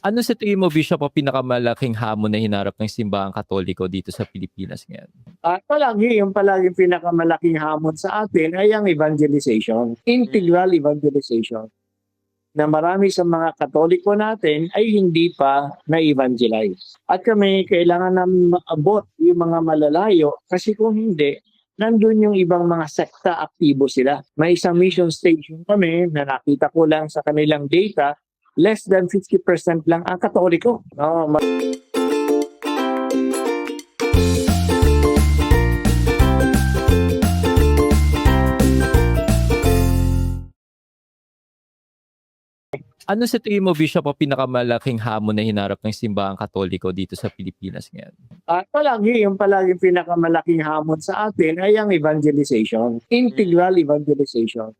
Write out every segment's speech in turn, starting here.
Ano sa tingin mo, Bishop, ang pinakamalaking hamon na hinarap ng simbahang katoliko dito sa Pilipinas ngayon? At palagi, yung palagi pinakamalaking hamon sa atin ay ang evangelization, integral evangelization na marami sa mga katoliko natin ay hindi pa na-evangelize. At kami kailangan na maabot yung mga malalayo kasi kung hindi, nandun yung ibang mga sekta aktibo sila. May isang mission station kami na nakita ko lang sa kanilang data, less than 50% lang ang katoliko. No, Ano sa tingin mo, Bishop, ang pinakamalaking hamon na hinarap ng simbahang katoliko dito sa Pilipinas ngayon? At palagi, yung palagi pinakamalaking hamon sa atin ay ang evangelization, integral evangelization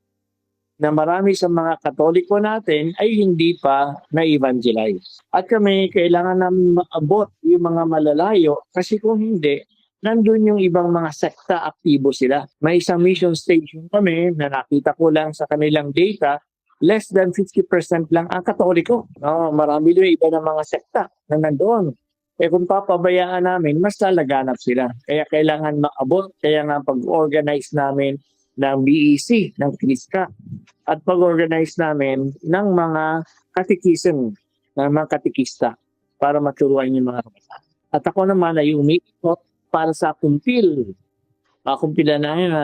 na marami sa mga katoliko natin ay hindi pa na-evangelize. At kami kailangan na maabot yung mga malalayo kasi kung hindi, nandun yung ibang mga sekta aktibo sila. May isang mission station kami na nakita ko lang sa kanilang data, less than 50% lang ang katoliko. No, marami doon iba ng mga sekta na nandoon. Eh kung papabayaan namin, mas lalaganap sila. Kaya kailangan maabot. Kaya nga pag-organize namin ng BEC, ng KRISCA, at pag-organize namin ng mga katikism, ng mga katikista para maturuan yung mga kabataan. At ako naman ay umiikot para sa kumpil. Uh, kumpila na yun.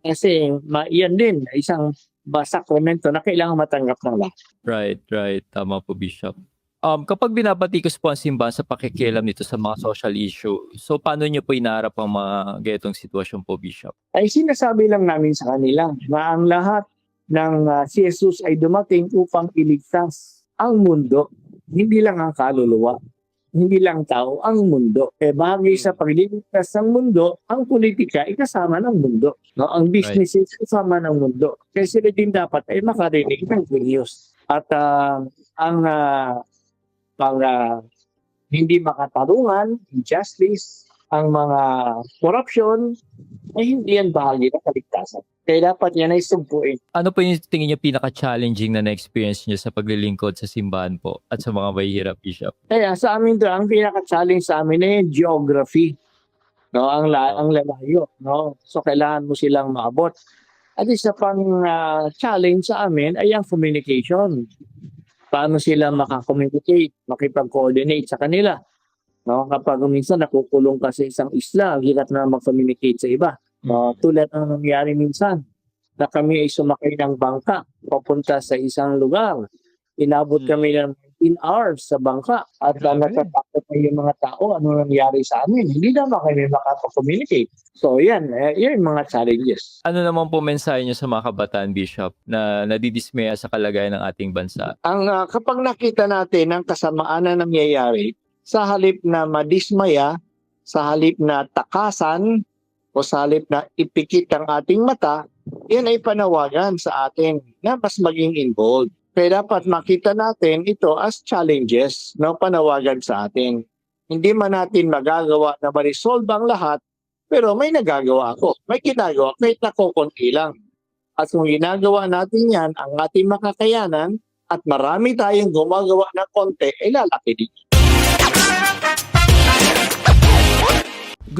kasi ma- yan din, isang ba sakramento na kailangan matanggap ng lahat. Right, right. Tama po, Bishop. Um, kapag binabatikos po ang simbahan sa pakikialam nito sa mga social issue, so paano niyo po inaarap ang mga ganitong sitwasyon po, Bishop? ay sinasabi lang namin sa kanila na ang lahat ng ah, si Jesus ay dumating upang iligtas ang mundo, hindi lang ang kaluluwa, hindi lang tao, ang mundo. Eh bagay sa pagliligtas ng mundo, ang politika ay kasama ng mundo. No? Ang business is kasama ng mundo. Kaya sila din dapat ay makarinig ng good news. At ah, ang ah, ah, hindi makatarungan, injustice, ang mga corruption, ay hindi yan bahagi ng kaligtasan. Kaya dapat yan ay sumpuin. Ano po yung tingin niyo pinaka-challenging na na-experience niyo sa paglilingkod sa simbahan po at sa mga mahihirap, Bishop? Kaya sa amin to, ang pinaka-challenge sa amin ay geography. No, ang la ang lalayo, no. So kailangan mo silang maabot. At isa pang ah, challenge sa amin ay ang communication. Paano sila makakommunicate, makipag-coordinate sa kanila. No, kapag minsan nakukulong ka sa isang isla, hirap na mag-communicate sa iba. No, tulad ng nangyari minsan na kami ay sumakay ng bangka papunta sa isang lugar. Inabot Hmm. kami ng 19 hours sa bangka at uh, natatakot na yung mga tao ano nangyari sa amin. Hindi naman kami makapag-communicate. So yan, eh, yan yung mga challenges. Ano naman po mensahe niyo sa mga kabataan, Bishop, na nadidismaya sa kalagayan ng ating bansa? Ang ah, kapag nakita natin ang kasamaan na nangyayari, sa halip na madismaya, sa halip na takasan, o sa halip na ipikit ang ating mata, yan ay panawagan sa atin na mas maging involved. Kaya dapat makita natin ito as challenges na panawagan sa atin. Hindi man natin magagawa na ma-resolve ang lahat, pero may nagagawa ako. May ginagawa kahit na kukunti lang. At kung ginagawa natin yan, ang ating makakayanan, at marami tayong gumagawa ng konti, ay lalaki din.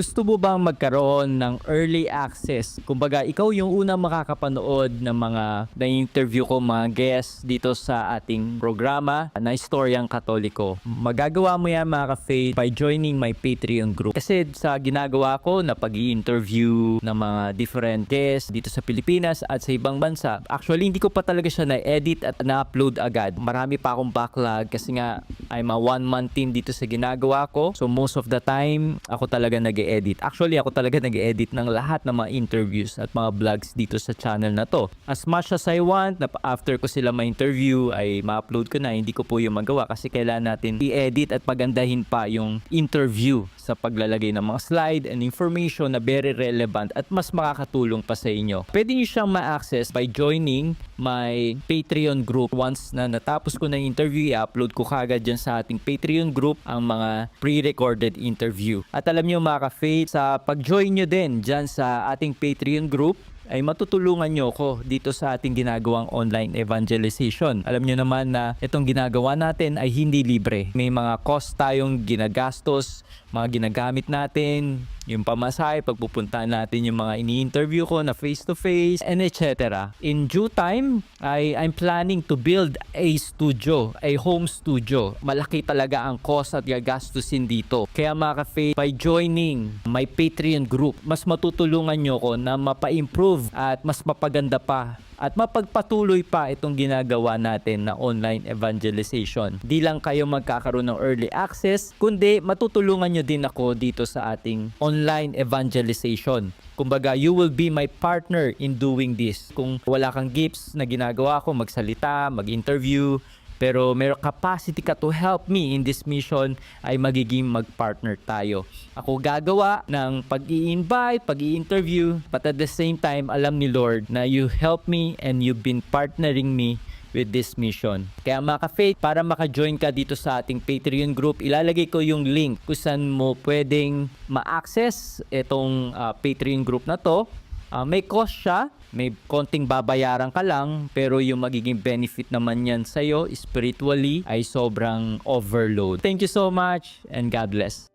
Gusto mo bang magkaroon ng early access? Kumbaga, ikaw yung unang makakapanood ng mga na-interview ko mga guests dito sa ating programa na Istoryang Katoliko. Magagawa mo yan mga ka-faith by joining my Patreon group. Kasi sa ginagawa ko na pag interview ng mga different guests dito sa Pilipinas at sa ibang bansa, actually hindi ko pa talaga siya na-edit at na-upload agad. Marami pa akong backlog kasi nga I'm a one-man team dito sa ginagawa ko. So most of the time, ako talaga nag-edit. Actually, ako talaga nag-edit ng lahat ng mga interviews at mga vlogs dito sa channel na to. As much as I want, na after ko sila ma-interview, ay ma-upload ko na. Hindi ko po yung magawa kasi kailangan natin i-edit at pagandahin pa yung interview sa paglalagay ng mga slide and information na very relevant at mas makakatulong pa sa inyo. Pwede nyo siyang ma-access by joining my Patreon group. Once na natapos ko na yung interview, i-upload ko kagad dyan sa ating Patreon group ang mga pre-recorded interview. At alam nyo mga ka-faith, sa pag-join nyo din dyan sa ating Patreon group, ay matutulungan nyo ko dito sa ating ginagawang online evangelization. Alam nyo naman na itong ginagawa natin ay hindi libre. May mga cost tayong ginagastos, mga ginagamit natin, yung pamasahe, pagpupunta natin yung mga ini-interview ko na face-to-face, and etc. In due time, I, I'm planning to build a studio, a home studio. Malaki talaga ang cost at gagastusin dito. Kaya mga ka-faith, by joining my Patreon group, mas matutulungan nyo ko na mapa-improve at mas mapaganda pa at mapagpatuloy pa itong ginagawa natin na online evangelization. Di lang kayo magkakaroon ng early access, kundi matutulungan nyo din ako dito sa ating online evangelization. Kumbaga, you will be my partner in doing this. Kung wala kang gifts na ginagawa ko, magsalita, mag-interview, pero may capacity ka to help me in this mission ay magiging mag-partner tayo. Ako gagawa ng pag-i-invite, pag-i-interview, but at the same time, alam ni Lord na you help me and you've been partnering me with this mission. Kaya mga ka-faith, para maka-join ka dito sa ating Patreon group, ilalagay ko yung link kung saan mo pwedeng ma-access itong ah, Patreon group na to. Ah, may cost siya, may konting babayaran ka lang, pero yung magiging benefit naman yan sa'yo spiritually ay sobrang overload. Thank you so much and God bless.